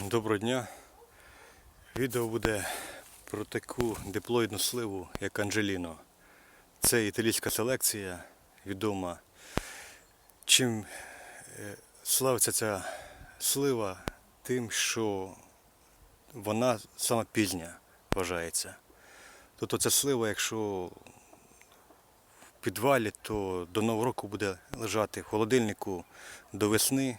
Доброго дня. Відео буде про таку диплоїдну сливу, як Анджеліно. Це італійська селекція, відома. Чим е, славиться ця слива? Тим, що вона сама пізня вважається. Тобто ця слива, якщо в підвалі, то до Нового року буде лежати в холодильнику до весни.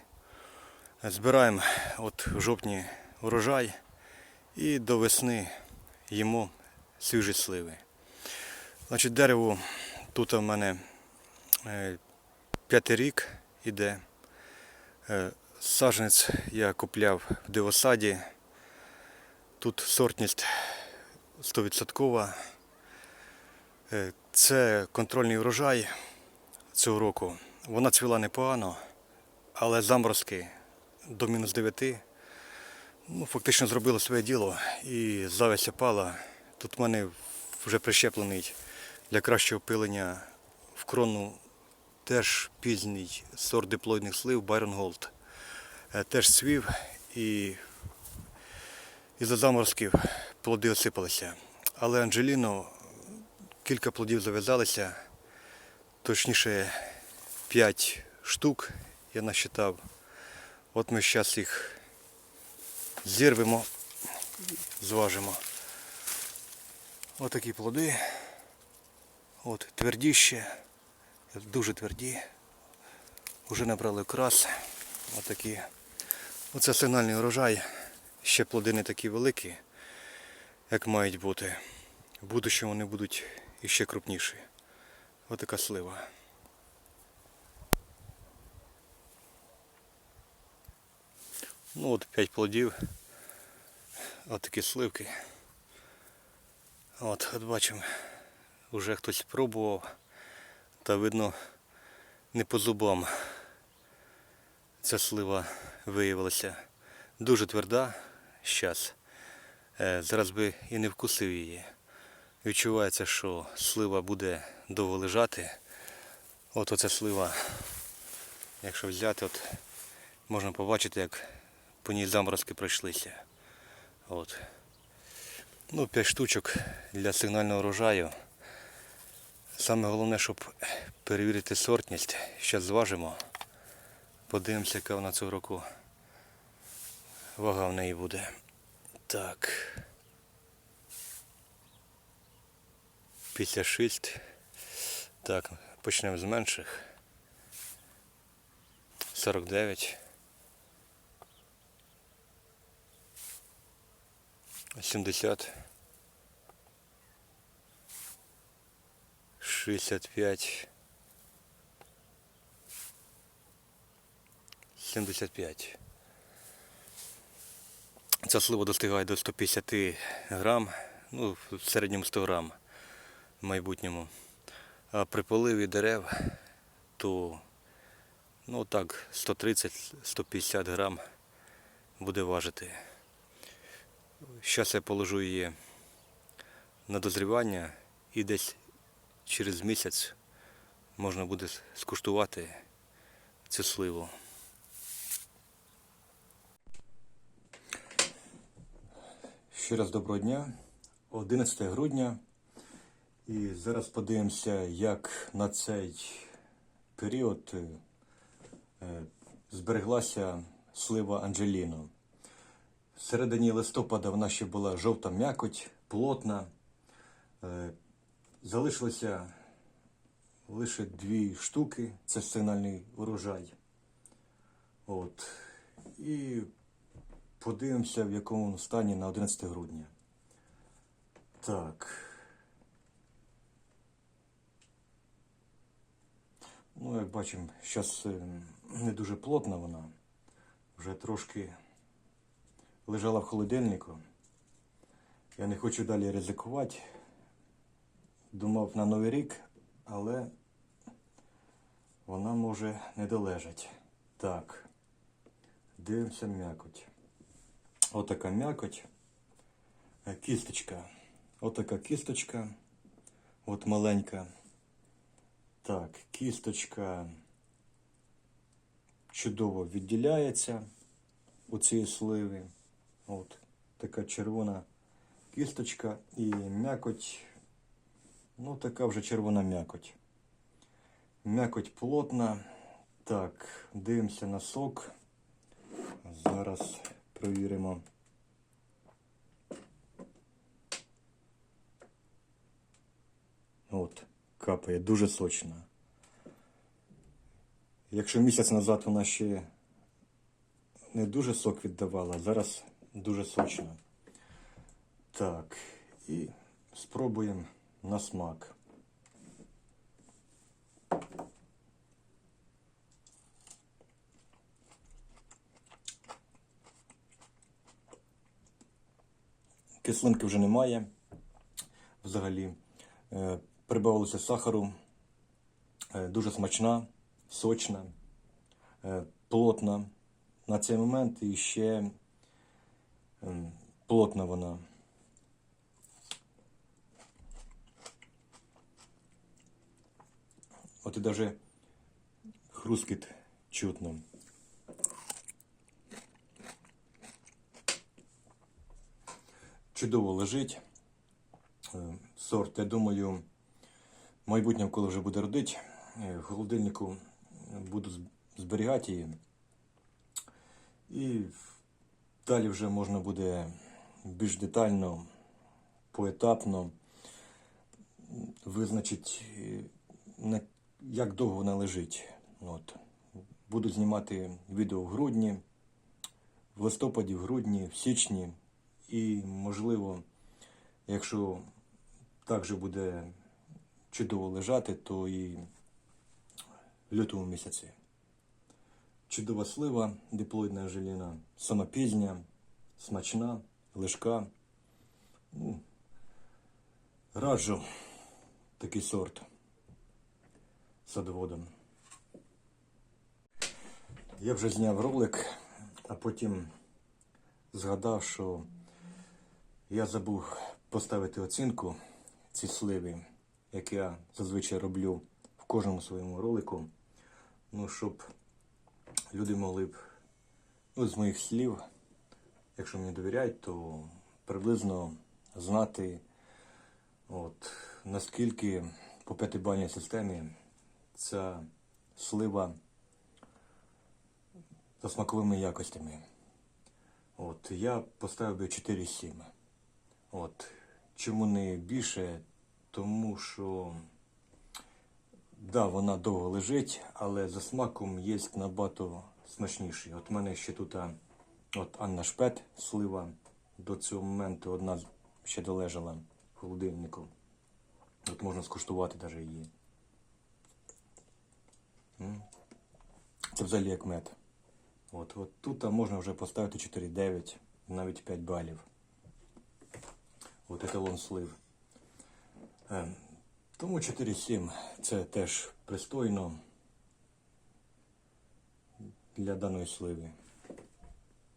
Збираємо от в жовтні урожай і до весни їмо свіжі сливи. Значить, дерево тут у мене е, п'ятий рік іде. Е, Саженець я купляв в дивосаді. Тут сортність 100%. Е, Це контрольний урожай цього року. Вона цвіла непогано, але заморозки до мінус 9 ну, фактично зробили своє діло і зависть опала. Тут в мене вже прищеплений для кращого пилення в крону теж пізній сорт диплоїдних слив Byron Gold. Е, Теж цвів і із-за заморозків плоди осипалися. Але Анджеліно кілька плодів зав'язалися, точніше 5 штук я насчитав. От ми зараз їх зірвемо, зважимо. Ось такі плоди. От тверді ще, дуже тверді. Уже набрали крас. Отакі. Оце сигнальний урожай. Ще плоди не такі великі, як мають бути. В будущому вони будуть іще крупніші. Ось така слива. Ну от 5 плодів. От такі сливки. От, от бачимо, вже хтось пробував, та видно не по зубам. Ця слива виявилася дуже тверда зараз. Зараз би і не вкусив її. Відчувається, що слива буде довго лежати. От оця слива, якщо взяти, от можна побачити, як по ній заморозки пройшлися. От. Ну, 5 штучок для сигнального урожаю. Саме головне, щоб перевірити сортність. Зараз зважимо. Подивимося, яка вона цього року вага в неї буде. Так. 56. Так, почнемо з менших. 49. 70. 65. 75. Ця слива достигає до 150 грам, ну, в середньому 100 грам в майбутньому. А при поливі дерев то ну так 130-150 грам буде важити. Зараз я положу її на дозрівання і десь через місяць можна буде скуштувати цю сливу. Ще раз доброго дня. 11 грудня. І зараз подивимося, як на цей період е, збереглася слива Анджеліно. В середині листопада вона ще була жовта м'якоть, плотна. Е, Залишилося лише дві штуки, це сигнальний урожай. От. І подивимося, в якому стані на 11 грудня. Так. Ну, як бачимо, зараз не дуже плотна вона. Вже трошки лежала в холодильнику. Я не хочу далі ризикувати. Думав на Новий рік, але вона може не долежать. Так, дивимося м'якоть. Отака м'якоть. Е, Кісточка. Отака кісточка. От маленька. Так, кісточка чудово відділяється у цій сливі. От така червона кісточка і м'якоть. Ну, така вже червона м'якоть. М'якоть плотна. Так, дивимося на сок. Зараз провіримо. От, капає, дуже сочна. Якщо місяць назад вона ще не дуже сок віддавала, зараз дуже сочна. Так, і спробуємо на смак. Кислинки вже немає. Взагалі. Е, Прибавилося сахару. Е, Дуже смачна, сочна, е, плотна. На цей момент і ще плотна вона. От і навіть хрускіт чутно. Чудово лежить. Е, Сорт, я думаю, в майбутньому, коли вже буде родити, е, в холодильнику буду зберігати її. І далі вже можна буде більш детально, поетапно визначити, як довго вона лежить. От. Буду знімати відео в грудні, в листопаді, в грудні, в січні. І, можливо, якщо так же буде чудово лежати, то і в лютому місяці. Чудова слива, диплоїдна желіна, сама пізня, смачна, лежка. Ну, раджу такий сорт садоводом. Я вже зняв ролик, а потім згадав, що я забув поставити оцінку цій сливі, як я зазвичай роблю в кожному своєму ролику. Ну, щоб люди могли б, ну, з моїх слів, якщо мені довіряють, то приблизно знати, от, наскільки по п'ятибальній системі ця слива за смаковими якостями. От, я поставив би 4,7. От. Чому не більше? Тому що да, вона довго лежить, але за смаком є набагато смачніший. От в мене ще тут от Анна Шпет, слива. До цього моменту одна ще долежала в холодильнику. От можна скуштувати навіть її. Це взагалі як мед. От, от тут можна вже поставити 4,9, навіть 5 балів. От еталон слив. Тому 4,7 це теж пристойно для даної сливи.